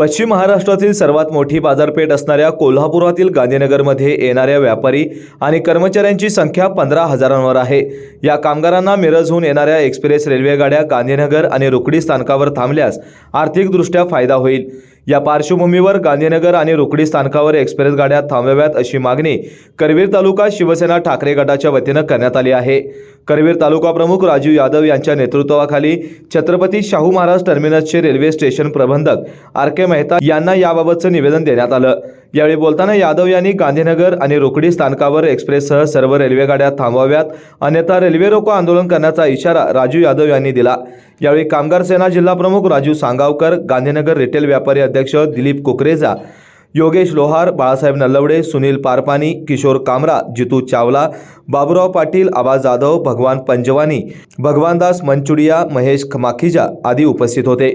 पश्चिम महाराष्ट्रातील सर्वात मोठी बाजारपेठ असणाऱ्या कोल्हापुरातील गांधीनगरमध्ये येणाऱ्या व्यापारी आणि कर्मचाऱ्यांची संख्या पंधरा हजारांवर आहे. या कामगारांना मिरजहून येणाऱ्या एक्सप्रेस रेल्वेगाड्या गांधीनगर आणि रुकडी स्थानकावर थांबल्यास आर्थिकदृष्ट्या फायदा होईल. या पार्श्वभूमीवर गांधीनगर आणि रुकडी स्थानकावर एक्सप्रेस गाड्या थांबवाव्यात अशी मागणी करवीर तालुका शिवसेना ठाकरे गटाच्या वतीनं करण्यात आली आहे. करवीर तालुका प्रमुख राजू यादव यांच्या नेतृत्वाखाली छत्रपती शाहू महाराज टर्मिनसचे रेल्वे स्टेशन प्रबंधक आर के मेहता यांना याबाबतचं निवेदन देण्यात आलं. यावेळी बोलताना यादव यांनी गांधीनगर आणि रोकडी स्थानकावर एक्सप्रेससह सर्व रेल्वेगाड्या थांबवाव्यात अन्यथा रेल्वे रोको आंदोलन करण्याचा इशारा राजू यादव यांनी दिला. यावेळी कामगार सेना जिल्हा प्रमुख राजू सांगावकर गांधीनगर रिटेल व्यापारी अध्यक्ष दिलीप कुकरेजा योगेश लोहार बाळासाहेब नल्लवडे सुनील पारपानी किशोर कामरा जितू चावला बाबुराव पाटील आबा जाधव भगवान पंजवानी भगवानदास मंचुडिया महेश खमाखिजा आदी उपस्थित होते.